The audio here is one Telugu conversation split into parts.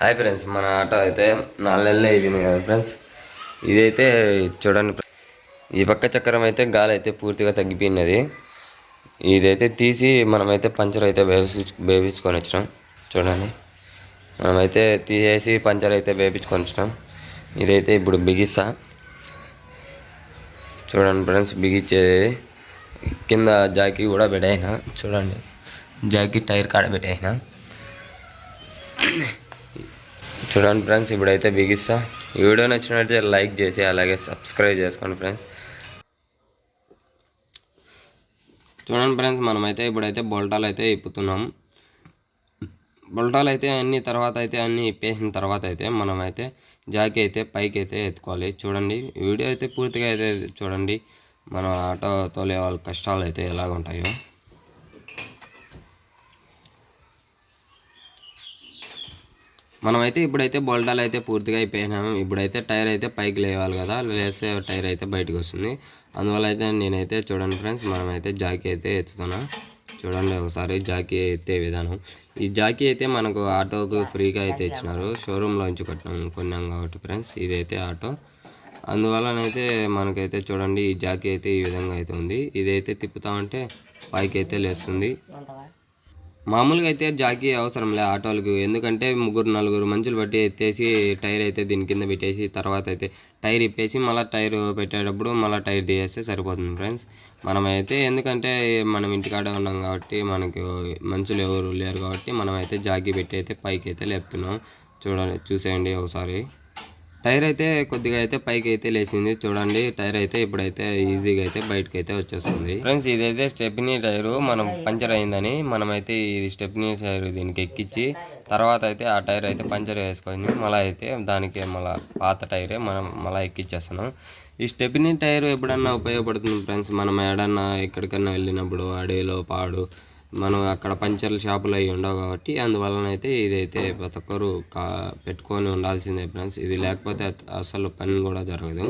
హాయ్ ఫ్రెండ్స్ మన ఆటో అయితే నాలుగు నెలలు అయిపోయింది కదా ఫ్రెండ్స్ ఇదైతే చూడండి ఈ పక్క చక్రం అయితే గాలి అయితే పూర్తిగా తగ్గిపోయినది. ఇదైతే తీసి మనమైతే పంచర్ అయితే వేపి వేపించుకొని వచ్చినాం. చూడండి. మనమైతే తీసేసి పంచర్ అయితే వేపించుకొని వచ్చినాం. ఇదైతే ఇప్పుడు బిగిస్తా చూడండి ఫ్రెండ్స్ బిగించేది కింద జాకీ కూడా పెట్టేసిన. చూడండి. జాకీ టైర్ కాడ పెట్టేసిన. చూడండి ఫ్రెండ్స్ ఇప్పుడైతే బిగిస్తా. ఈ వీడియో నచ్చినట్లయితే లైక్ చేసి అలాగే సబ్స్క్రైబ్ చేసుకోండి ఫ్రెండ్స్. చూడండి ఫ్రెండ్స్ మనమైతే ఇప్పుడైతే బొల్టాలు అయితే ఇప్పుతున్నాం. బొల్టాలు అయితే అన్ని తర్వాత అయితే అన్ని ఇప్పేసిన తర్వాత అయితే మనమైతే జాకి అయితే పైకి అయితే ఎత్తుకోవాలి. చూడండి వీడియో అయితే పూర్తిగా అయితే చూడండి. మన ఆటో తోలే వాళ్ళ కష్టాలు అయితే ఎలాగ ఉంటాయో మనమైతే ఇప్పుడైతే బోల్టాలు అయితే పూర్తిగా అయిపోయినాము. ఇప్పుడైతే టైర్ అయితే పైకి లేవాలి కదా. లేస్తే టైర్ అయితే బయటకు వస్తుంది. అందువల్ల అయితే నేనైతే చూడండి ఫ్రెండ్స్ మనమైతే జాకీ అయితే ఎత్తుతున్నా. చూడండి ఒకసారి జాకీ ఎత్తే విధానం. ఈ జాకీ అయితే మనకు ఆటోకు ఫ్రీగా అయితే ఇచ్చినారు. షోరూంలోంచి కొట్టినాం కొన్నాం కాబట్టి ఫ్రెండ్స్ ఇదైతే ఆటో. అందువల్లనైతే మనకైతే చూడండి ఈ జాకీ అయితే ఈ విధంగా అయితే ఉంది. ఇదైతే తిప్పుతా ఉంటే పైకి అయితే లేస్తుంది. మామూలుగా అయితే జాకీ అవసరంలే ఆటోలకు. ఎందుకంటే ముగ్గురు నలుగురు మనుషులు పట్టి ఎత్తేసి టైర్ అయితే దీని కింద పెట్టేసి తర్వాత అయితే టైర్ ఇప్పేసి మళ్ళీ టైర్ పెట్టేటప్పుడు మళ్ళీ టైర్ తీసేస్తే సరిపోతుంది ఫ్రెండ్స్. మనమైతే ఎందుకంటే మనం ఇంటికాడే ఉన్నాం కాబట్టి మనకు మనుషులు ఎవరు లేరు కాబట్టి మనమైతే జాకీ పెట్టి అయితే పైకి అయితే లేపుతున్నాం. చూడండి చూసేయండి ఒకసారి. టైర్ అయితే కొద్దిగా అయితే పైకి అయితే లేచింది. చూడండి టైర్ అయితే ఇప్పుడైతే ఈజీగా అయితే బయటకు అయితే వచ్చేస్తుంది. ఫ్రెండ్స్ ఇదైతే స్టెప్నీ టైరు. మనం పంచర్ అయిందని మనమైతే ఇది స్టెప్నీ టైర్ దీనికి ఎక్కించి తర్వాత అయితే ఆ టైర్ అయితే పంచర్ వేసుకొని మళ్ళీ అయితే దానికి మళ్ళీ పాత టైరే మనం మళ్ళీ ఎక్కించేస్తున్నాం ఈ స్టెప్నీ టైర్ ఎప్పుడన్నా ఉపయోగపడుతుంది ఫ్రెండ్స్? మనం ఎడన్నా ఎక్కడికన్నా వెళ్ళినప్పుడు అడవిలో పాడు మనం అక్కడ పంచర్ల షాపులు అవి ఉండవు కాబట్టి అందువలన అయితే ఇదైతే ప్రతి ఒక్కరు కా పెట్టుకొని ఉండాల్సిందే ఫ్రెండ్స్. ఇది లేకపోతే అసలు పని కూడా జరగదు.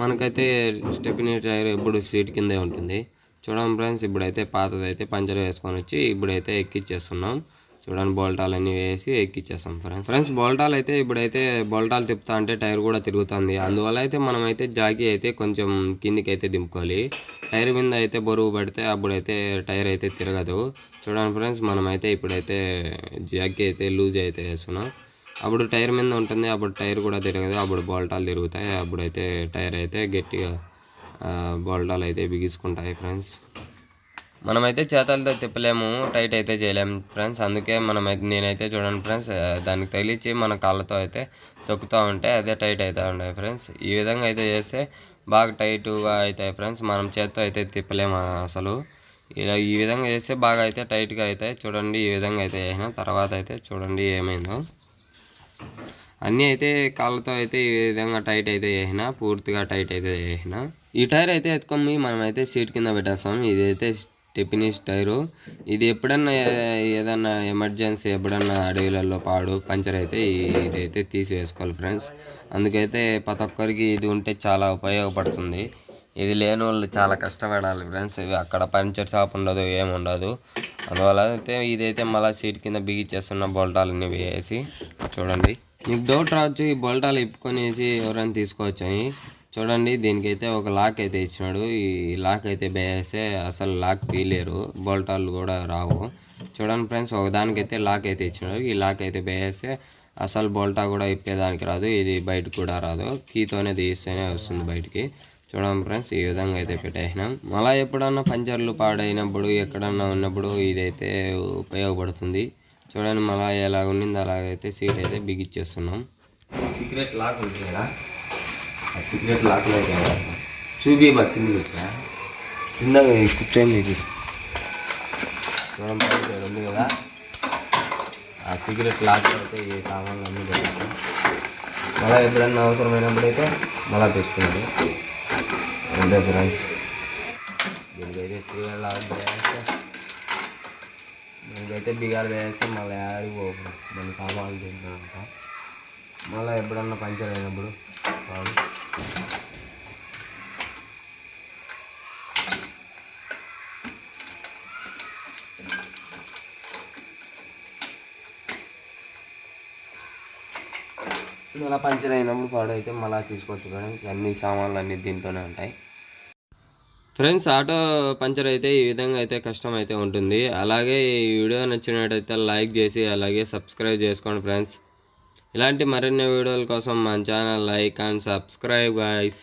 మనకైతే స్టెపినీ టైర్ ఎప్పుడు సీట్ కిందే ఉంటుంది. చూడండి ఫ్రెండ్స్ ఇప్పుడైతే పాతదైతే పంచర్ వేసుకొని వచ్చి ఇప్పుడైతే ఎక్కిచ్చేస్తున్నాం. చూడండి బోల్టాలు అన్నీ వేసి ఎక్కిచ్చేస్తాం ఫ్రెండ్స్ ఫ్రెండ్స్ బోల్టాలు అయితే ఇప్పుడైతే బోల్టాలు తిప్పుతా అంటే టైర్ కూడా తిరుగుతుంది. అందువల్ల అయితే మనం అయితే జాకీ అయితే కొంచెం కిందికి అయితే దింపుకోవాలి. టైర్ మీద అయితే బరువు పడితే అప్పుడైతే టైర్ అయితే తిరగదు. చూడండి ఫ్రెండ్స్ మనమైతే ఇప్పుడైతే జాకీ అయితే లూజ్ అయితే వేస్తున్నాం. అప్పుడు టైర్ మీద ఉంటుంది అప్పుడు టైర్ కూడా తిరగదు అప్పుడు బోల్టాలు తిరుగుతాయి అప్పుడైతే టైర్ అయితే గట్టిగా బోల్టాలు అయితే బిగించుకుంటాయి ఫ్రెండ్స్ మనమైతే చేతలతో తిప్పలేము టైట్ అయితే చేయలేము ఫ్రెండ్స్. అందుకే మనమైతే నేనైతే చూడండి ఫ్రెండ్స్ దానికి తగిలించి మన కాళ్ళతో అయితే తొక్కుతూ ఉంటే అదే టైట్ అవుతూ ఉంటాయి ఫ్రెండ్స్. ఈ విధంగా అయితే చేస్తే బాగా టైట్గా అవుతాయి ఫ్రెండ్స్. మనం చేత్తో అయితే తిప్పలేము అసలు. ఇలా ఈ విధంగా చేస్తే బాగా అయితే టైట్గా అవుతాయి చూడండి ఈ విధంగా అయితే చేసిన తర్వాత అయితే చూడండి ఏమైందో. అన్నీ అయితే కాళ్ళతో అయితే ఈ విధంగా టైట్ అయితే చేసిన పూర్తిగా టైట్ అయితే చేసిన. ఈ టైర్ అయితే ఎత్తుకొని మనం అయితే సీట్ కింద పెట్టేస్తాం. ఇదైతే స్టెపినీస్ టైరు. ఇది ఎప్పుడన్నా ఏదన్నా ఎమర్జెన్సీ ఎప్పుడన్నా అడవులలో పాడు పంచర్ అయితే ఇదైతే తీసి వేసుకోవాలి ఫ్రెండ్స్. అందుకైతే ప్రతి ఒక్కరికి ఇది ఉంటే చాలా ఉపయోగపడుతుంది. ఇది లేని వాళ్ళు చాలా కష్టపడాలి ఫ్రెండ్స్. ఇవి అక్కడ పంచర్ షాప్ ఉండదు ఏమి ఉండదు. అందువల్ల అయితే ఇదైతే మళ్ళీ సీట్ కింద బిగించేస్తున్న బోల్టాలన్నీ వేసి చూడండి. మీకు డౌట్ రావచ్చు ఈ బోల్టాలు ఇప్పుకొనేసి ఎవరైనా తీసుకోవచ్చు అని చూడండి దీనికైతే ఒక లాక్ అయితే ఇచ్చినాడు. ఈ లాక్ అయితే బేస్తే అసలు లాక్ తీయలేరు. బోల్టాలు కూడా రావు. చూడండి ఫ్రెండ్స్ ఒకదానికైతే లాక్ అయితే ఇచ్చినాడు. ఈ లాక్ అయితే బేస్తే అసలు బోల్టా కూడా ఇప్పేదానికి రాదు. ఇది బయటకు కూడా రాదు. కీతోనే తీస్తేనే వస్తుంది బయటికి. చూడండి ఫ్రెండ్స్ ఈ విధంగా అయితే పెట్టేసినాం. మళ్ళీ ఎప్పుడన్నా పంచర్లు పాడైనప్పుడు ఎక్కడన్నా ఉన్నప్పుడు ఇదైతే ఉపయోగపడుతుంది. చూడండి మళ్ళీ ఎలా ఉండింది అలాగైతే సీట్ అయితే బిగిచ్చేస్తున్నాం. సీక్రెట్ లాక్ ఉంటుంది కదా ఆ సీక్రెట్ లాక్లో అయితే వేస్తాం. చూపి మా కింద పెట్టా కింద కూర్చొని ఇది చూడండి ఉంది కదా ఆ సిగరెట్ లాక్ అయితే ఈ సామాన్లు అన్నీ పెట్టేస్తాం మళ్ళీ ఎప్పుడన్నా అవసరమైనప్పుడైతే మళ్ళీ తెచ్చుకున్నాడు అంతే ఫ్రెండ్స్ దీనికైతే సిగరెట్ లాక్ వేస్తే మనకైతే బిగాలు వేస్తే మళ్ళీ ఆడికి పోకు మన సామాన్లు తింటాం మళ్ళీ ఎప్పుడన్నా పంచర్ అయినప్పుడు వాడు ఇలా పంచర్ అయినప్పుడు పాడైతే మళ్ళీ తీసుకోవచ్చు ఫ్రెండ్స్ అన్ని సామాన్లు అన్ని దీంట్లోనే ఉంటాయి. ఫ్రెండ్స్ ఆటో పంచర్ అయితే ఈ విధంగా అయితే కష్టం అయితే ఉంటుంది. అలాగే ఈ వీడియో నచ్చినట్టయితే లైక్ చేసి అలాగే సబ్స్క్రైబ్ చేసుకోండి ఫ్రెండ్స్. ఇలాంటి మరిన్ని వీడియోల కోసం మన channel like and subscribe guys